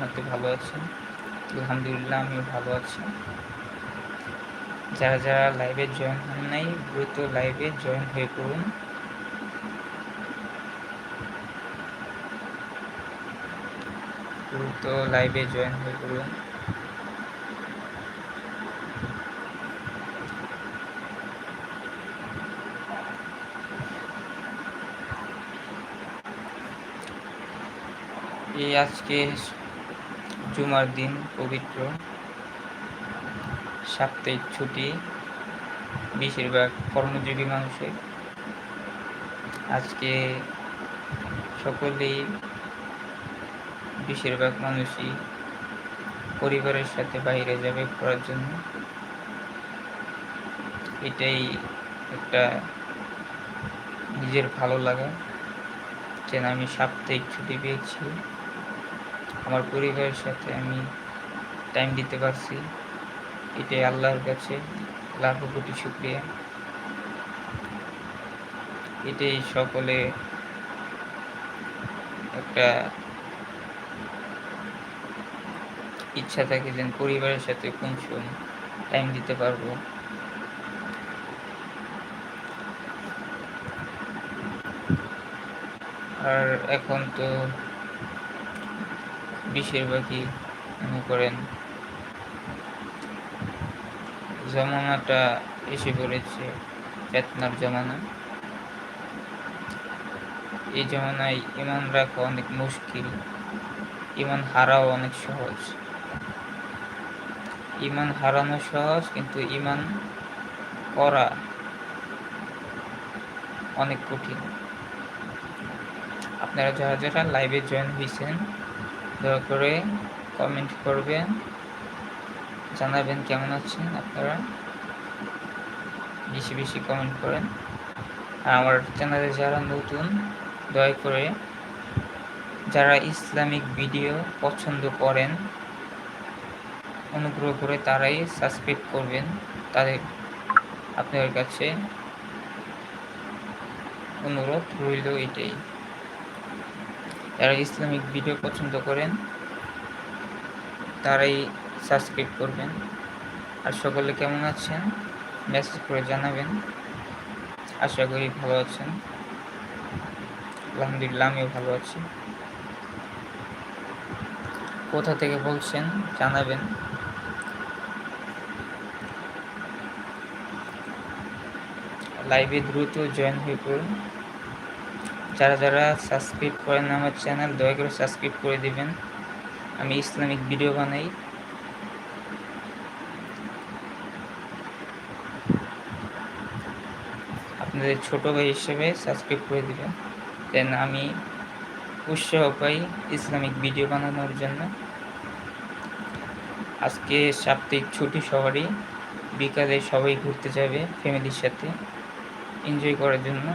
হাতে ভালো আছেন? আলহামদুলিল্লাহ আমি ভালো আছি। যারা যারা লাইভে জয়েন হন নাই, দ্রুত লাইভে জয়েন হয়ে পড়ুন। দ্রুত লাইভে জয়েন হয়ে পড়ুন। এই আজকে জুমার দিন পবিত্র সাপ্তাহিক ছুটি, বেশিরভাগ কর্মজীবী মানুষের। আজকে সকলেই বেশিরভাগ মানুষই পরিবারের সাথে বাইরে যাবে ঘোরার জন্য। এটাই একটা নিজের ভালো লাগা। যে আমি সাপ্তাহিক ছুটি পেয়েছি। আমার পরিবারের সাথে আমি টাইম দিতে পারছি। এটাই আল্লাহর কাছে লাখ কোটি শুক্রিয়া। এটাই সকলে একটা ইচ্ছা থাকে যেন পরিবারের সাথে কোন সময় টাইম দিতে পারব। আর এখন তো বেশিরভাগই মনে করেন জমানাটা এসে পড়েছে চেতনার জমানা। এই জমানায় ইমান রাখা অনেক মুশকিল, ইমান হারাও অনেক সহজ। ইমান হারানো সহজ, কিন্তু ইমান করা অনেক কঠিন। আপনারা যারা যারা লাইভে জয়েন হয়েছেন দয়া করে কমেন্ট করবেন। জানাবেন কেমন আছেন আপনারা। বেশি বেশি কমেন্ট করেন। আর আমার চ্যানেলে যারা নতুন, দয়া করে যারা ইসলামিক ভিডিও পছন্দ করেন, অনুগ্রহ করে তারাই সাবস্ক্রাইব করবেন। তাদের আপনাদের কাছে অনুরোধ রইল এটাই। যারা ইসলামিক ভিডিও পছন্দ করেন, তারাই সাবস্ক্রাইব করবেন। আর সকলে কেমন আছেন মেসেজ করে জানাবেন। আশা করি ভালো আছেন। আলহামদুলিল্লাহ, আমিও ভালো আছি। কোথা থেকে বলছেন, জানাবেন। লাইভে দ্রুত জয়েন হয়ে পড়ুন। যারা যারা সাবস্ক্রাইব করেন আমার চ্যানেল দয়া করে সাবস্ক্রাইব করে দিবেন। আমি ইসলামিক ভিডিও বানাই। আপনাদের ছোট ভাই হিসেবে সাবস্ক্রাইব করে দিবেন। দেন আমি উৎসাহ পাই ইসলামিক ভিডিও বানানোর জন্য। আজকে সাপ্তাহিক ছুটি সবারই। বিকালে সবাই ঘুরতে যাবে ফ্যামিলির সাথে। এনজয় করার জন্য।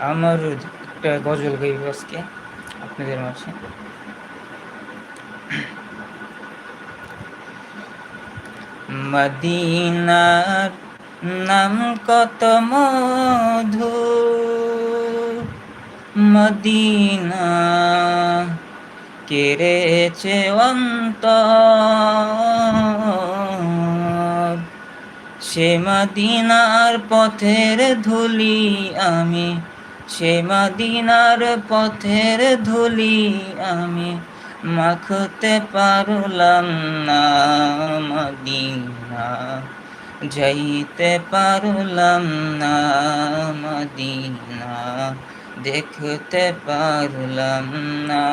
আমার একটা গজল গাইব আজকে আপনাদের মাঝে। মদিনার নাম কত মধু? মদিনা কেড়েছে অন্তর? সে মদিনার পথের ধুলি আমি সে মদিনার পথের ধুলি আমি মাখতে পারলাম না, মদিনা যাইতে পারলাম না, মদিনা দেখতে পারলাম না।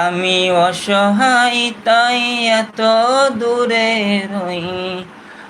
আমি অসহায় তাই এত দূরে রই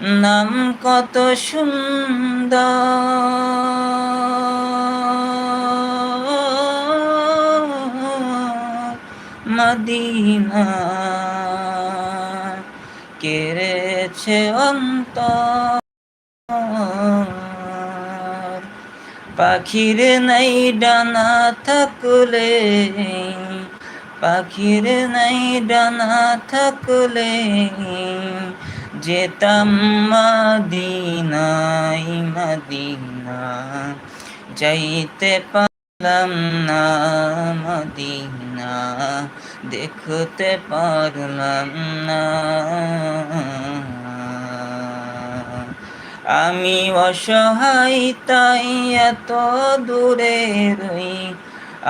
নাম কত সুন্দর। মদিনা কেড়েছে অন্তর। পাখির নাই ডানা থাকলে পাখির নাই ডানা থাকলে যেতাম মাদিনাই মদিনা, যাইতে পারলাম না মদিনা, দেখতে পারলাম না। আমি অসহায় তাই এত দূরে রই,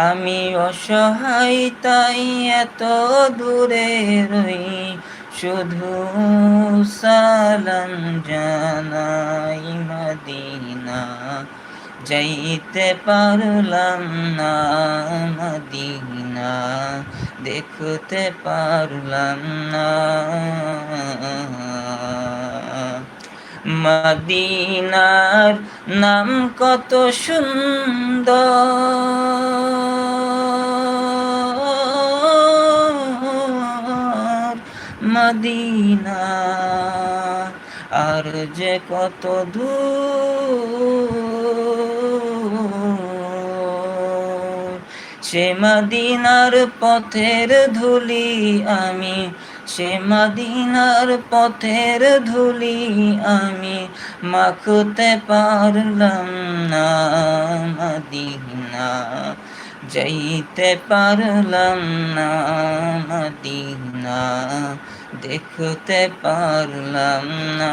আমি অসহায় তাই এত দূরে রই শুধু সালাম জানাই মদিনা। যাইতে পারলাম না মদিনা। দেখতে পারলাম না। মদিনার নাম কত সুন্দর। মদিনা। আর যে কত দূর, সে মদিনার পথের ধুলি আমি, সে মদিনার পথের ধুলি আমি মাখতে পারলাম না মদিনা। যাইতে পারলাম না মদিনা, দেখতে পারলাম না।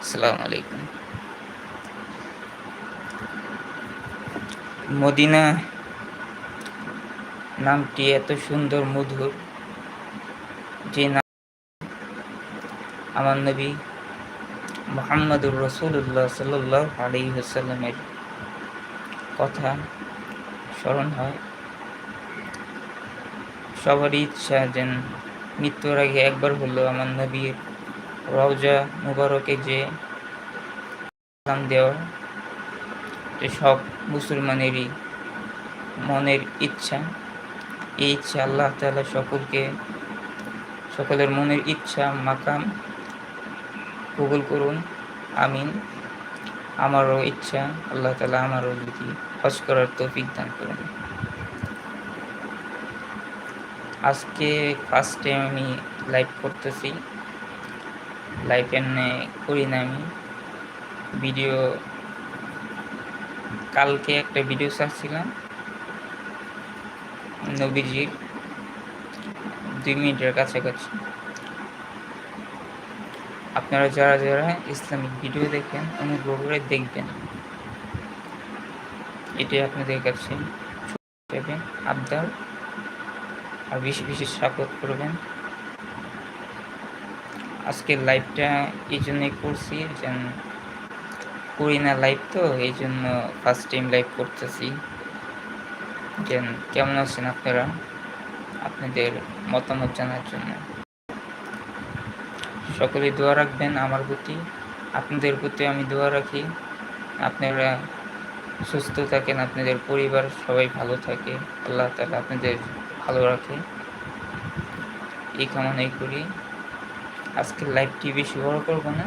আসসালামু আলাইকুম। মদিনা নামটি এত সুন্দর, মধুর, যে নাম আমার নবী মোহাম্মদুর রসুল্লাহ সাল্লাহ আলী হাসাল্লামের কথা স্মরণ হয়। সবারই ইচ্ছা যেন মৃত্যুর আগে একবার হলো আমার নবীর রওজা মুবারকে যে সালাম দেওয়া সব মুসলমানেরই মনের ইচ্ছা, এই ইচ্ছা আল্লাহ তালা সকলকে, সকলের মনের ইচ্ছা, মাকাম কবুল করুন, আমিন। আমারও ইচ্ছা, আল্লাহ তালা আমারও যদি হজ করার তৌফিক দান করুন। আজকে ফার্স্ট টাইম আমি লাইভ করতেছি। লাইভ এমনি করি না আমি। ভিডিও কালকে একটা ভিডিও ছাড়ছিলাম। নবীজির, দুই মিনিটের কাছাকাছি। আপনারা যারা যারা ইসলামিক ভিডিও দেখেন, অনুগ্রহ করে দেখবেন। এটাই আপনাদের কাছে আবদার। আর বেশি বেশি সাপোর্ট করবেন। আজকের লাইভটা এই জন্যই করছি, যেন করি না লাইভ তো, এই জন্য ফার্স্ট টাইম লাইভ করতেছি। যেন কেমন আছেন আপনারা? আপনাদের মতামত জানার জন্য। সকলে দোয়া রাখবেন আমার প্রতি। আপনাদের প্রতি আমি দোয়া রাখি। আপনারা সুস্থ থাকেন, আপনাদের পরিবার সবাই ভালো থাকে। আল্লাহ তালা আপনাদের ভালো রাখে। এই কামনাই করি। আজকের লাইভটি বেশি বড় করব না।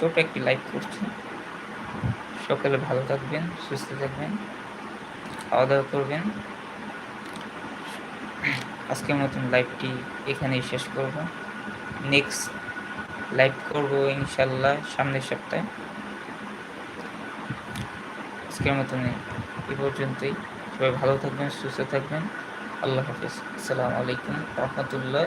ছোট একটি লাইভ করছি। সকালে ভালো থাকবেন, সুস্থ থাকবেন। খাওয়া দাওয়া করবেন। আজকের মতন লাইভটি এখানেই শেষ করব। নেক্সট লাইভ করব ইনশাল্লাহ সামনের সপ্তাহে। আজকের মতন এ পর্যন্তই। সবাই ভালো থাকবেন, সুস্থ থাকবেন। আল্লাহ হাফিজ। আসসালামু আলাইকুম রহমতুল্লাহ